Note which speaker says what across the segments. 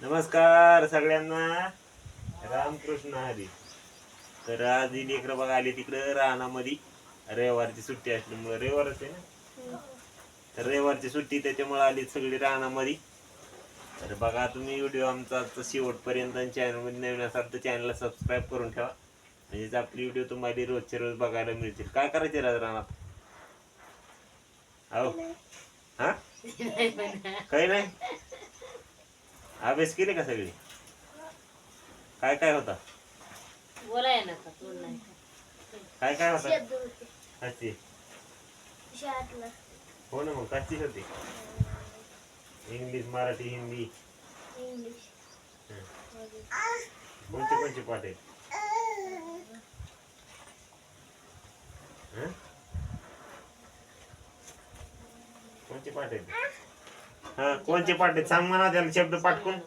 Speaker 1: नमस्कार सगळ्यांना. रामकृष्ण हरी तर आज ही लेकरं बघा आली तिकडं रानामध्ये. रविवारची सुट्टी असल्यामुळे रविवारच आहे ना? तर रविवारची सुट्टी त्याच्यामुळे आली सगळी रानामध्ये. तर बघा तुम्ही व्हिडिओ आमचा आजचा शेवटपर्यंत चॅनलमध्ये नवीन असाल तर चॅनलला सबस्क्राईब करून ठेवा. म्हणजेच आपली व्हिडिओ तुम्हाला रोजच्या रोज बघायला मिळतील. काय करायचे राज रानात? अहो. हा? काही नाही. अभ्यास केले का सगळे? काय काय होता?
Speaker 2: बोलाय ना का तोंड नाही. का?
Speaker 1: काय काय होता? कच्ची
Speaker 3: शाळेतलं.
Speaker 1: हो ना मग कच्चीच होती. इंग्लिश मराठी हिंदी. कोणते कोणते पाठ आहेत? हं? कोणते पाठ आहेत? हा कोणते पाठ? आहेत सांग म्हणा त्याला शब्द पाठकून.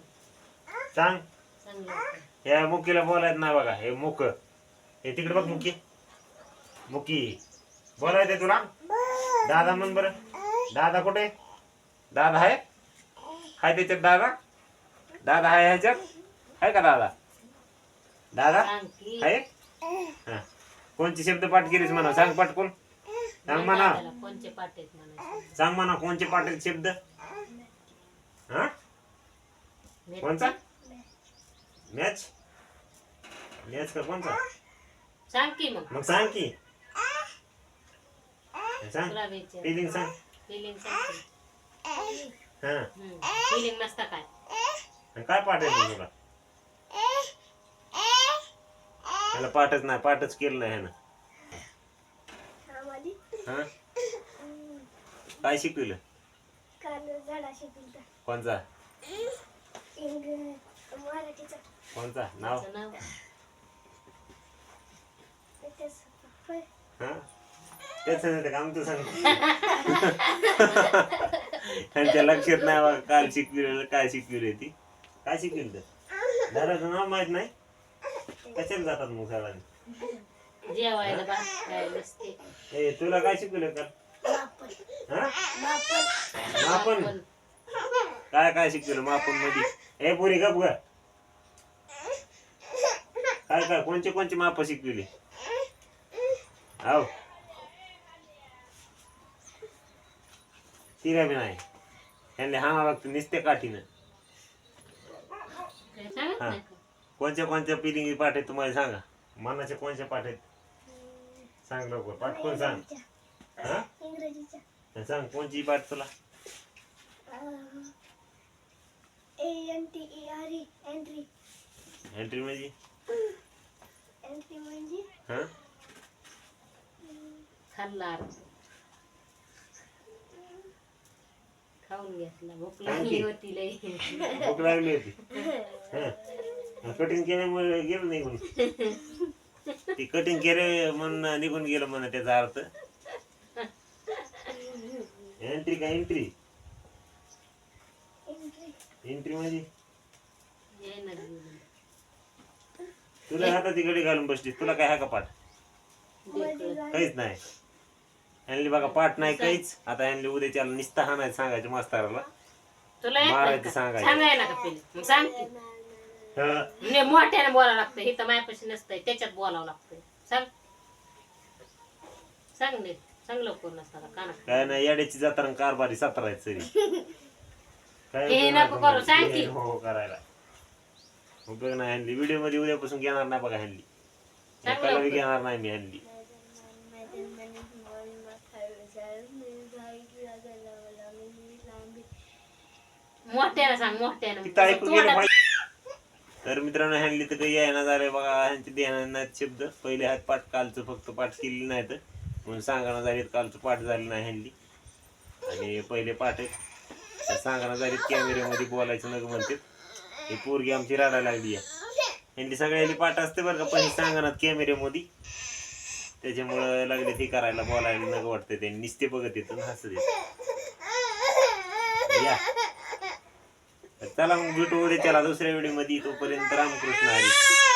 Speaker 1: सांग. या मुकीला बोलायत नाही बघा हे मुक. हे तिकडे बघ मुकी. मुकी. बोलायचं तुला? दादा म्हण बरं. दादा कुठे? दादा आहे? हाय त्याच्यात दादा? दादा आहे ह्याच्यात? आहे का दादा? दादा? आहे हा. कोणते शब्द पाठ केलीस म्हणा? सांग पाठकून. सांग म्हणा.
Speaker 2: कोणचे पाठ
Speaker 1: सांग म्हणा कोणचे पाठ शब्द? हा? कोणचा मॅच मॅच का कोणचा
Speaker 2: सांग की मग.
Speaker 1: मग सांग की. सांग.
Speaker 2: तुला विचार
Speaker 1: फिलिंग सांग.
Speaker 2: फिलिंग सांग की.
Speaker 1: हा.
Speaker 2: हम्म. फिलिंग नसता काय?
Speaker 1: आणि काय पाठ आहे तुला त्याला पाठच नाही पाठच केलं नाही ह्यानं हा? काय शिकविलं?
Speaker 3: काल झाडा शिकवलं
Speaker 1: कोणचा?
Speaker 3: इंग मराठीचा.
Speaker 1: कोणचा? नाव?
Speaker 2: त्याचं नाव
Speaker 3: त्याच होय.
Speaker 1: हा? तेच सांगते काम तू सांग. त्यांच्या लक्षात नाही बघा काल शिकविलेलं काय शिकविले ती. काय शिकविलं तर दादाचं नाव माहीत नाही? कशाला जातात मग सगळ्यांनी
Speaker 2: जेवायला बा काय नसते
Speaker 1: ए तुला काय शिकवलं का
Speaker 3: मापन.
Speaker 1: हा काय काय शिकवलं मापनमध्ये ए पुरी गप ग. काय काय कोणचे कोणचे माप शिकविले? आव तिला बी नाही. त्यांना हाणा लागतं निसते काठीनं. हा. कोणत्या कोणत्या पिलिंगी पाठ आहेत तुम्हाला सांगा? मनाच्या कोणत्या पाठ आहेत सांग लवकर. पाठ कोण सांग? हा?
Speaker 3: इंग्रजीचा
Speaker 1: सांग कोणची पाठ तुला?
Speaker 3: एंट्री.
Speaker 1: एंट्री म्हणजे?
Speaker 3: एंट्री म्हणजे?
Speaker 1: हा?
Speaker 2: खाल्ला खाऊन घेतला भूक लागली. होती लई.
Speaker 1: भूक लागली होती. कटिंग केल्यामुळे गेलं निघून ती कटिंग केले म्हणून निघून गेलं म्हणा त्याचा अर्थ. एंट्री का एंट्री
Speaker 3: एंट्री
Speaker 1: म्हणजे. तुला हातात तिकडे घालून बसली तुला काय हा का पाठ. काहीच नाही. ह्यांनी बघा पाठ नाही काहीच. आता ह्यांनी उद्याच्या निस्ता हाणायचं सांगायचं मास्तराला.
Speaker 2: तुला नाही
Speaker 1: मारायचं? सांगायचं.
Speaker 2: का मग सांग की.
Speaker 1: हा.
Speaker 2: ने मोठ्याने बोलावं लागतं हे तर मायापाशी नसतंय त्याच्यात बोलावं लागतंय. सांग. सांग नीट. नसताना काना
Speaker 1: काय नाही येड्याची जत्रा कारभारी सतरा आहेत सरी
Speaker 2: हे
Speaker 1: उपयोग
Speaker 2: नको
Speaker 1: नाही
Speaker 2: करू, सांग की.
Speaker 1: करायला. उपयोग नाही व्हिडिओमध्ये उद्यापासून घेणार नाही बघा एकाला बी
Speaker 2: लवकर.
Speaker 1: घेणार नाही मी हॅनली
Speaker 2: मोठ्याने सांग मोठ्याने.
Speaker 1: तिथं ऐकू गेलं
Speaker 2: तोंडात-
Speaker 1: पाहिजे. तर मित्रांनो हॅनली तर काही यायना झालंय बघा ह्यांचे देणार नाहीत शब्द. पहिले हात पाठ कालचं फक्त पाठ केलेली नाहीत. म्हणून सांगाना झालीत कालचं पाठ झालं नाही हल्ली आणि पहिले पाठ आहे तर सांगाना झालीत कॅमेऱ्यामध्ये बोलायचं नग म्हणते ही पोरगी आमची राडा लागली आहे. हल्ली सगळ्यांनी पाठ असते बरं का पण ही सांगानात कॅमेऱ्यामध्ये. त्याच्यामुळं लागले ते करायला बोलायला नग वाटतं ते. निस्ते बघत येतं हसत येत या. चला मग भेटू उद्या. त्याला दुसऱ्या व्हिडिओ तोपर्यंत रामकृष्ण हरी.